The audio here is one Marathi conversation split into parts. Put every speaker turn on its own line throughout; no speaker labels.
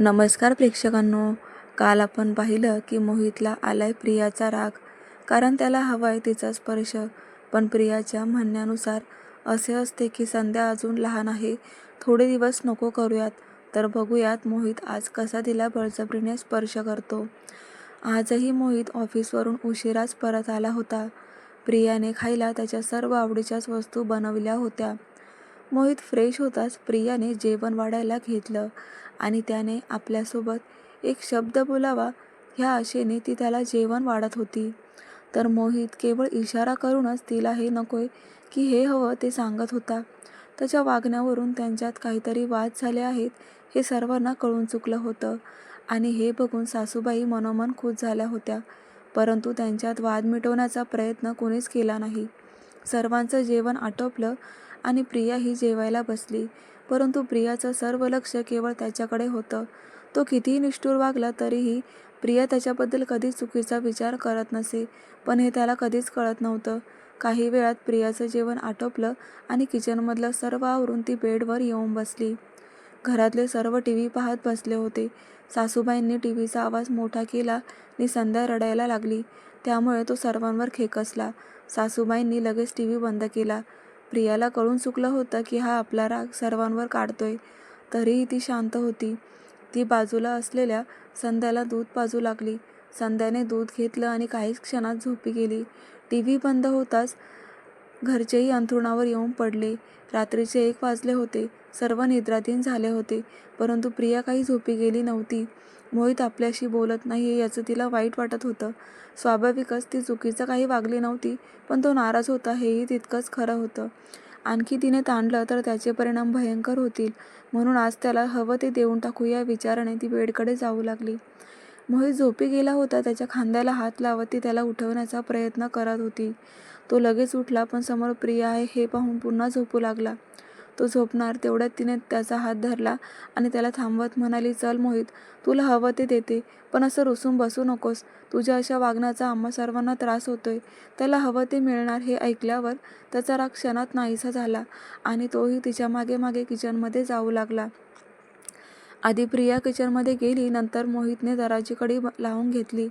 नमस्कार प्रेक्षकांनो. काल आपण पाहिलं की मोहितला आलाय प्रियाचा राग. कारण त्याला हवाय तिचा स्पर्श. पण प्रियाच्या म्हणण्यानुसार असे असते की संध्या अजून लहान आहे. थोडे दिवस नको करूयात. तर बघूयात मोहित आज कसा तिला बळजबरीने स्पर्श करतो. आजही मोहित ऑफिसवरून उशिराच परत आला होता. प्रियाने खायला त्याच्या सर्व आवडीच्याच वस्तू बनवल्या होत्या. मोहित फ्रेश होताच प्रियाने जेवण वाढायला घेतलं. आणि त्याने आपल्यासोबत एक शब्द बोलावा ह्या आशेने ती त्याला जेवण वाढत होती. तर मोहित केवळ इशारा करूनच तिला हे नकोय की हे हवं ते सांगत होता. त्याच्या वागण्यावरून त्यांच्यात काहीतरी वाद झाले आहेत हे सर्वांना कळून चुकलं होतं. आणि हे बघून सासूबाई मनोमन खुश झाल्या होत्या परंतु त्यांच्यात वाद मिटवण्याचा प्रयत्न कोणीच केला नाही. सर्वांचं जेवण आटोपलं आणि प्रिया ही जेवायला बसली. परंतु प्रियाचं सर्व लक्ष केवळ त्याच्याकडे होतं. तो कितीही निष्ठुर वागला तरीही प्रिया त्याच्याबद्दल कधीच चुकीचा विचार करत नसे पण हे त्याला कधीच कळत नव्हतं. काही वेळात प्रियाचं जेवण आटोपलं आणि किचनमधलं सर्व आवरून ती बेडवर येऊन बसली. घरातले सर्व टी व्ही पाहत बसले होते. सासूबाईंनी टी व्हीचा आवाज मोठा केला आणि संध्या रडायला लागली. त्यामुळे तो सर्वांवर खेकसला. सासूबाईंनी लगेच टी व्ही बंद केला. प्रियाला कळून चुकलं होतं की हा आपला राग सर्वांवर काढतोय. तरीही ती शांत होती. ती बाजूला असलेल्या संध्याला दूध पाजू लागली. संध्याने दूध घेतलं आणि काहीच क्षणात झोपी गेली. टी व्ही बंद होताच घरचेही अंथरुणावर येऊन पडले. रात्रीचे एक वाजले होते. सर्व निद्राधीन झाले होते. परंतु प्रिया काही झोपी गेली नव्हती. मोहित आपल्याशी बोलत नाही याचं तिला वाईट वाटत होतं. स्वाभाविकच ती चुकीचं काही वागली नव्हती पण तो नाराज होता हेही तितकंच खरं होतं. आणखी तिने ताणलं तर त्याचे परिणाम भयंकर होतील म्हणून आज त्याला हवं ते देऊन टाकू या विचाराने ती बेडकडे जाऊ लागली. मोहित झोपी गेला होता त्याच्या खांद्याला हात लावत ती त्याला उठवण्याचा प्रयत्न करत होती. तो लगेच उठला पण समोर प्रिया आहे हे पाहून पुन्हा झोपू लागला. तो झोपणार. तेवढ्यात तिने त्याचा हात धरला आणि त्याला थांबवत म्हणाली चल मोहित तुला हवं ते देते पण असं रुसून बसू नकोस. तुझ्या अशा वागण्याचा आम्हा सर्वांना त्रास होतोय. त्याला हवं ते मिळणार हे ऐकल्यावर त्याचा राग क्षणात नाहीसा झाला आणि तोही तिच्यामागे मागे किचनमध्ये जाऊ लागला. आधी प्रिया किचनमध्ये गेली नंतर मोहितने दराची कडी लावून घेतली.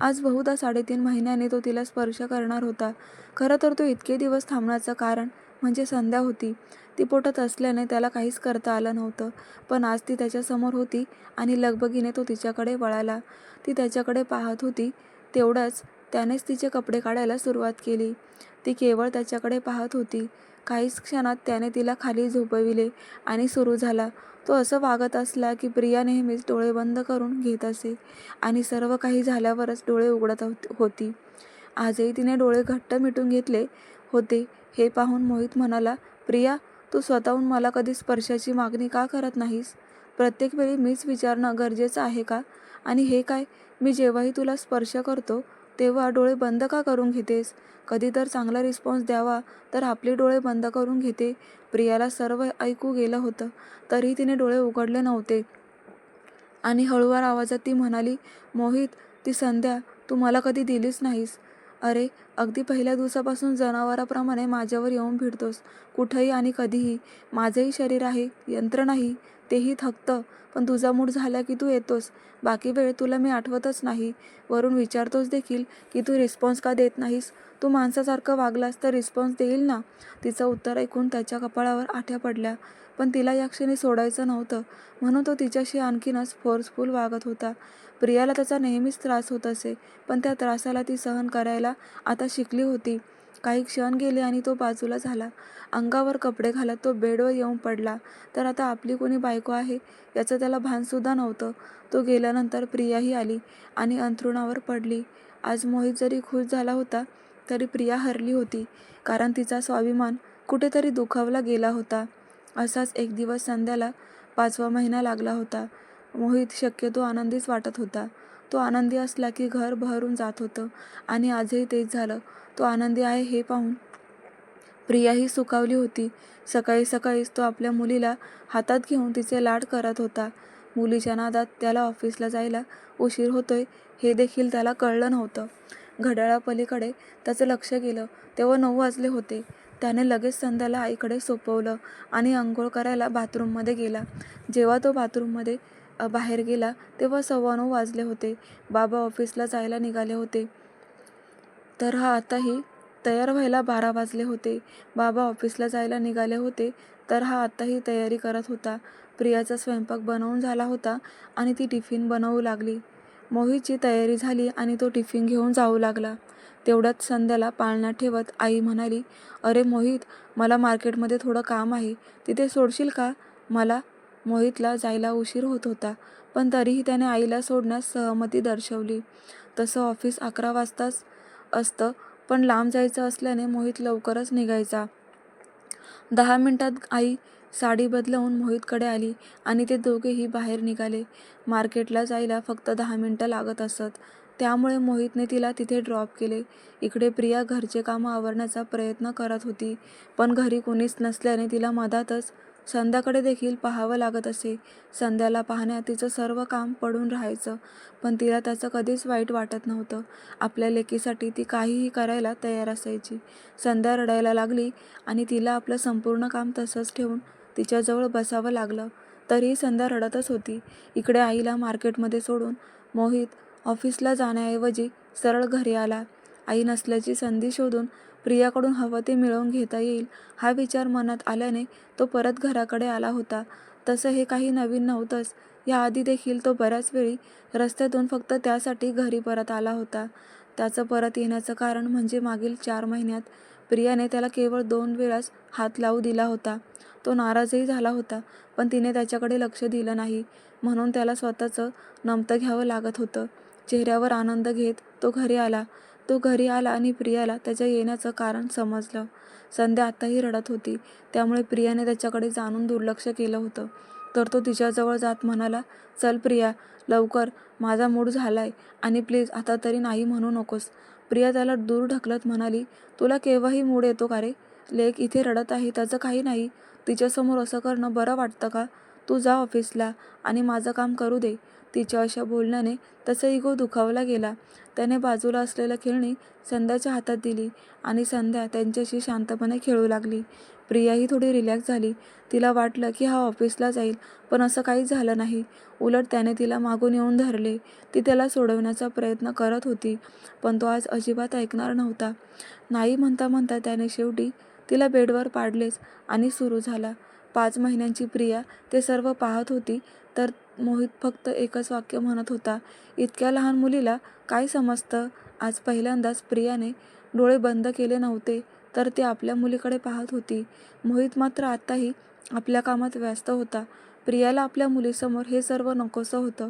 आज बहुधा साडेतीन महिन्याने तो तिला स्पर्श करणार होता. खरं तर तो इतके दिवस थांबण्याचं कारण म्हणजे संध्या होती. ती पोटात असल्याने त्याला काहीच करता आलं नव्हतं. पण आज ती त्याच्यासमोर होती आणि लगबगीने तो तिच्याकडे वळाला. ती त्याच्याकडे पाहत होती. तेवढंच त्यानेच तिचे कपडे काढायला सुरुवात केली. ती केवळ त्याच्याकडे पाहत होती. काहीच क्षणात त्याने तिला खाली झोपविले आणि सुरू झाला. तो असं वागत असला की प्रिया नेहमीच डोळे बंद करून घेत असे आणि सर्व काही झाल्यावरच डोळे उघडत होती आजही तिने डोळे घट्ट मिटून घेतले होते. हे पाहून मोहित म्हणाला प्रिया तू स्वतःहून मला कधी स्पर्शाची मागणी का करत नाहीस? प्रत्येक वेळी मीच विचारणं गरजेचं आहे का? आणि हे काय? मी जेव्हाही तुला स्पर्श करतो तेव्हा डोळे बंद का करून घेतेस? कधी तर चांगला रिस्पॉन्स द्यावा तर आपले डोळे बंद करून घेते. प्रियाला सर्व ऐकू गेलं होतं तरी तिने डोळे उघडले नव्हते. आणि हळूवार आवाजात ती म्हणाली मोहित ती संध्या तू मला कधी दिलीच नाहीस. अरे अगदी पहिल्या दिवसापासून जनावराप्रमाणे माझ्यावर येऊन भिडतोस. कुठंही आणि कधीही. माझंही शरीर आहे यंत्र नाही तेही थकतं पण तुझा मूड झाला की तू येतोस. बाकी वेळ तुला मी आठवतच नाही. वरून विचारतोस देखील की तू रिस्पॉन्स का देत नाहीस? तू माणसासारखं वागलास तर रिस्पॉन्स देईल ना? तिचं उत्तर ऐकून त्याच्या कपाळावर आठ्या पडल्या. पण तिला या क्षणी सोडायचं नव्हतं. म्हणून तो तिच्याशी आणखीनच फोर्सफुल वागत होता. प्रियाला त्याचा नेहमीच त्रास होत असे पण त्या त्रासाला ती सहन करायला आता शिकली होती. काही क्षण गेले आणि तो बाजूला झाला. अंगावर कपडे घालत तो बेडवर येऊन पडला. तर आता आपली कोणी बायको आहे? याचं त्याला भानसुद्धा नव्हतं. तो गेल्यानंतर प्रियाही आली आणि अंथरुणावर पडली. आज मोहित जरी खुश झाला होता तरी प्रिया हरली होती. कारण तिचा स्वाभिमान कुठेतरी दुखावला गेला होता. असाच एक दिवस संध्याला पाचवा महिना लागला होता. मोहित शक्यतो आनंदीच वाटत होता. तो आनंदी असला की घर भरून जात होतं आणि आजही तेच झालं. तो आनंदी आहे हे पाहून प्रियाही सुकावली होती. सकाळी सकाळीच तो आपल्या मुलीला हातात घेऊन तिचे लाड करत होता. मुलीच्या नादात त्याला ऑफिसला जायला उशीर होतोय हे देखील त्याला कळलं नव्हतं. घड्याळापलीकडे त्याचं लक्ष गेलं. तेव्हा नऊ वाजले होते. त्याने लगेच संध्याला आईकडे सोपवलं आणि अंघोळ करायला बाथरूममध्ये गेला जेव्हा तो बाथरूममध्ये बाहेर गेला तेव्हा सव्वा नऊ वाजले होते. बाबा ऑफिसला जायला निघाले होते. तर हा आताही तयार व्हायला बारा वाजले होते. बाबा ऑफिसला जायला निघाले होते तर हा आताही तयारी करत होता. प्रियाचा स्वयंपाक बनवून झाला होता आणि ती टिफिन बनवू लागली. मोहितची तयारी झाली आणि तो टिफिन घेऊन जाऊ लागला. तेवढ्यात संध्याला पाळणा ठेवत आई म्हणाली, "अरे मोहित, मला मार्केटमध्ये थोडं काम आहे. तिथे सोडशील का मला? मोहितला जायला उशीर होत होता, पण तरीही त्याने आईला सोडण्यास सहमती दर्शवली. तसं ऑफिस अकरा वाजताच असतं, पण लांब जायचं असल्याने मोहित लवकरच निघायचा. दहा मिनिटात आई साडी बदलवून मोहितकडे आली आणि ते दोघेही बाहेर निघाले. मार्केटला जायला फक्त दहा मिनटं लागत असत. त्यामुळे मोहितने तिला तिथे ड्रॉप केले. इकडे प्रिया घरचे कामं आवरण्याचा प्रयत्न करत होती, पण घरी कोणीच नसल्याने तिला मधातच संध्याकडे देखील पाहावं लागत असे. संध्याला पाहण्यात तिचं सर्व काम पडून राहायचं, पण तिला त्याचं कधीच वाईट वाटत नव्हतं. आपल्या लेकीसाठी ती काहीही करायला तयार असायची. संध्या रडायला लागली आणि तिला आपलं संपूर्ण काम तसंच ठेवून तिच्याजवळ बसावं लागलं. तरीही संध्या रडतच होती. इकडे आईला मार्केटमध्ये सोडून मोहित ऑफिसला जाण्याऐवजी सरळ घरी आला. आई नसल्याची संधी शोधून प्रियाकडून हवं ते मिळवून घेता येईल हा विचार मनात आल्याने तो परत घराकडे आला होता. तसं हे काही नवीन नव्हतंच. याआधी देखील तो बऱ्याच वेळी रस्त्यातून फक्त त्यासाठी घरी परत आला होता. त्याचं परत येण्याचं कारण म्हणजे मागील चार महिन्यात प्रियाने त्याला केवळ दोन वेळाच हात लावू दिला होता. तो नाराजही झाला होता, पण तिने त्याच्याकडे लक्ष दिलं नाही, म्हणून त्याला स्वतःचं नमतं घ्यावं लागत होतं. चेहऱ्यावर आनंद घेत तो घरी आला. तो घरी आला आणि प्रियाला त्याच्या येण्याचं कारण समजलं. संध्या आत्ताही रडत होती, त्यामुळे प्रियाने त्याच्याकडे जाणून दुर्लक्ष केलं होतं. तर तो तिच्याजवळ जात म्हणाला, "चल प्रिया, लवकर, माझा मूड झालाय आणि प्लीज आता तरी नाही म्हणू नकोस." प्रिया त्याला दूर ढकलत म्हणाली, "तुला केव्हाही मूड येतो का रे? लेक इथे रडत आहे त्याचं काही नाही. तिच्यासमोर असं करणं बरं वाटतं का? तू जा ऑफिसला आणि माझं काम करू दे." तिच्या अशा बोलण्याने त्याचा इगो दुखावला गेला. त्याने बाजूला असलेला खेळणी संध्याच्या हातात दिली आणि संध्या त्यांच्याशी शांतपणे खेळू लागली. प्रियाही थोडी रिलॅक्स झाली. तिला वाटलं की हा ऑफिसला जाईल, पण असं काहीच झालं नाही. उलट त्याने तिला मागून येऊन धरले. ती त्याला सोडवण्याचा प्रयत्न करत होती, पण तो आज अजिबात ऐकणार नव्हता. नाही म्हणता म्हणता त्याने शेवटी तिला बेडवर पाडलेच आणि सुरू झाला. पाच महिन्यांची प्रिया ते सर्व पाहत होती तर मोहित फक्त एकच वाक्य म्हणत होता, "इतक्या लहान मुलीला काय समजतं?" आज पहिल्यांदाच प्रियाने डोळे बंद केले नव्हते, तर ती आपल्या मुलीकडे पाहत होती. मोहित मात्र आत्ताही आपल्या कामात व्यस्त होता. प्रियाला आपल्या मुलीसमोर हे सर्व नकोसं होतं.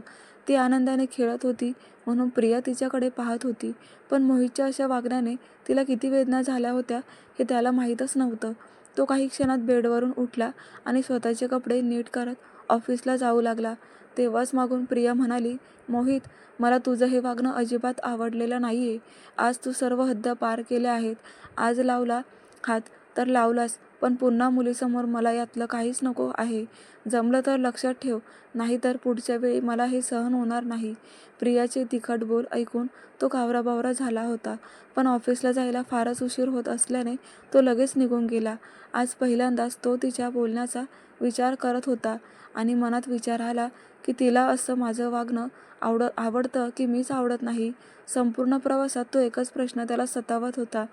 ती आनंदाने खेळत होती म्हणून प्रिया तिच्याकडे पाहत होती, पण मोहितच्या अशा वागण्याने तिला किती वेदना झाल्या होत्या हे त्याला माहीतच नव्हतं. तो काही क्षणात बेडवरून उठला आणि स्वतःचे कपडे नीट करत ऑफिसला जाऊ लागला. तेव्हाच मागून प्रिया म्हणाली, "मोहित, मला तुझं हे वागणं अजिबात आवडलेलं नाही आहे आज तू सर्व हद्द पार केल्या आहेत. आज लावला हात तर लावलास, पण पुन्हा मुलीसमोर मला यातलं काहीच नको आहे. जमलं तर लक्षात ठेव, नाहीतर पुढच्या वेळी मला हे सहन होणार नाही." प्रियाचे तिखट बोल ऐकून तो कावराबावरा झाला होता, पण ऑफिसला जायला फारच उशीर होत असल्याने तो लगेच निघून गेला. आज पहिल्यांदाच तो तिच्या बोलण्याचा विचार करत होता आणि मनात विचार आला की तिला असं माझं वागणं आवड आवडतं की मीच आवडत नाही? संपूर्ण प्रवासात तो एकच प्रश्न त्याला सतावत होता.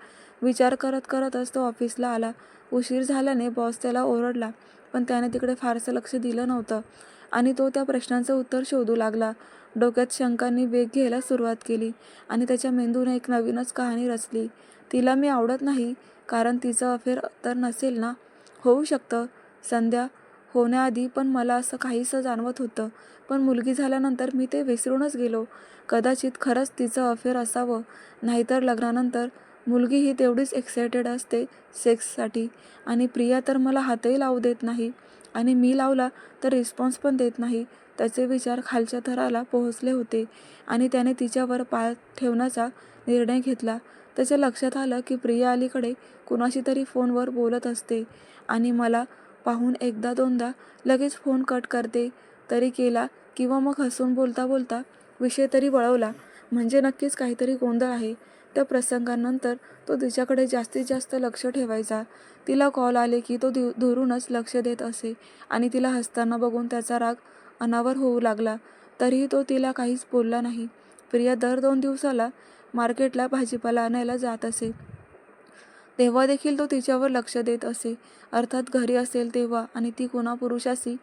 विचार करत करतच तो ऑफिसला आला. उशीर झाल्याने बॉस त्याला ओरडला, पण त्याने तिकडे फारसं लक्ष दिलं नव्हतं आणि तो त्या प्रश्नांचं उत्तर शोधू लागला. डोक्यात शंकांनी वेग घ्यायला सुरुवात केली आणि त्याच्या मेंदूने एक नवीनच कहाणी रचली. तिला मी आवडत नाही कारण तिचं अफेअर तर नसेल ना? होऊ शकतं, संध्या होण्याआधी पण मला असं काहीसं जाणवत होतं, पण मुलगी झाल्यानंतर मी ते विसरूनच गेलो. कदाचित खरंच तिचं अफेअर असावं, नाहीतर लग्नानंतर मुलगी ही तेवढीच एक्सायटेड असते सेक्ससाठी आणि प्रिया तर मला हातही लावू देत नाही आणि मी लावला तर रिस्पॉन्स पण देत नाही. त्याचे विचार खालच्या थराला पोहोचले होते आणि त्याने तिच्यावर पाय ठेवण्याचा निर्णय घेतला. त्याच्या लक्षात आलं की प्रिया अलीकडे कुणाशी तरी फोनवर बोलत असते आणि मला पाहून एकदा दोनदा लगेच फोन कट करते. तरी केला किंवा मग हसून बोलता बोलता विषय तरी वळवला, म्हणजे नक्कीच काहीतरी गोंधळ आहे. त्या प्रसंगानंतर तो तिच्याकडे जास्तीत जास्त लक्ष ठेवायचा. तिला कॉल आले की तो दुरूनच लक्ष देत असे आणि तिला हसताना बघून त्याचा राग अनावर होऊ लागला. तरीही तो तिला काहीच बोलला नाही. प्रिया दर दोन दिवसाला मार्केटला भाजीपाला आणायला जात असे. तेव्हा देखील तो तिच्यावर लक्ष देत असे. अर्थात घरी असेल तेव्हा आणि ती कुणा पुरुषाशी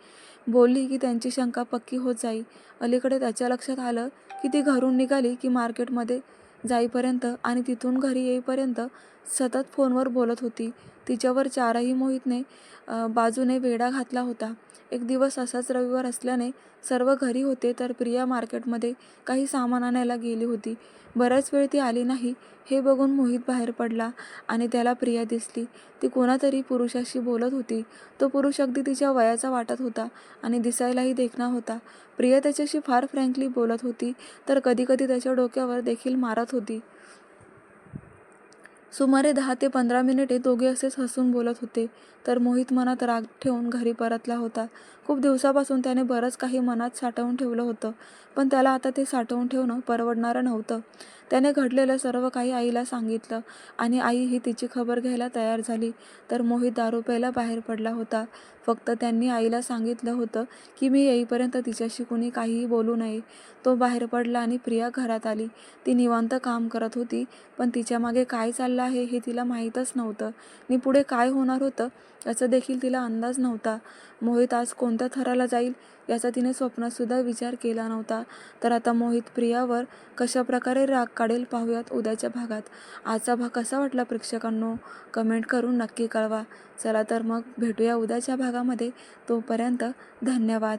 बोलली की त्यांची शंका पक्की होत जाई अलीकडे त्याच्या लक्षात आलं की ती घरून निघाली की मार्केटमध्ये जाईपर्यंत आणि तिथून घरी येईपर्यंत सतत फोनवर बोलत होती. तिच्यावर चारही मोहितने बाजूने वेढा घातला होता. एक दिवस असाच रविवार असल्याने सर्व घरी होते तर प्रिया मार्केटमध्ये काही सामान आणायला गेली होती. बराच वेळ ती आली नाही. हे बघून मोहित बाहेर पडला आणि त्याला प्रिया दिसली. ती कोणातरी पुरुषाशी बोलत होती. तो पुरुष अगदी तिच्या वयाचा वाटत होता आणि दिसायलाही देखणा होता. प्रिया त्याच्याशी फार फ्रँकली बोलत होती तर कधीकधी त्याच्या डोक्यावर देखील मारत होती. सुमारे दहा ते पंधरा मिनिटे दोघे असेच हसून बोलत होते. तर मोहित मनात राग ठेवून घरी परतला होता. खूप दिवसापासून त्याने बरंच काही मनात साठवून ठेवलं होतं. पण त्याला आता ते साठवून ठेवणं परवडणारं नव्हतं. त्याने घडलेलं सर्व काही आईला सांगितलं आणि आई ही तिची खबर घ्यायला तयार झाली. तर मोहित दारू प्यायला बाहेर पडला होता. फक्त त्यांनी आईला सांगितलं होतं की मी येईपर्यंत तिच्याशी कुणी काहीही बोलू नये. तो बाहेर पडला आणि प्रिया घरात आली. ती निवांत काम करत होती पण तिच्यामागे काय चाललं आहे हे तिला माहीतच नव्हतं. आणि पुढे काय होणार होतं? याचा देखील तिला अंदाज नव्हता. मोहित आज कोणत्या थराला जाईल? याचा तिने स्वप्नातसुद्धा विचार केला नव्हता. तर आता मोहित प्रियावर कशा प्रकारे राग काढेल पाहूयात उद्याच्या भागात. आजचा भाग कसा वाटला प्रेक्षकांनो? कमेंट करून नक्की कळवा. चला तर मग भेटूया उद्याच्या भागामध्ये. तोपर्यंत धन्यवाद.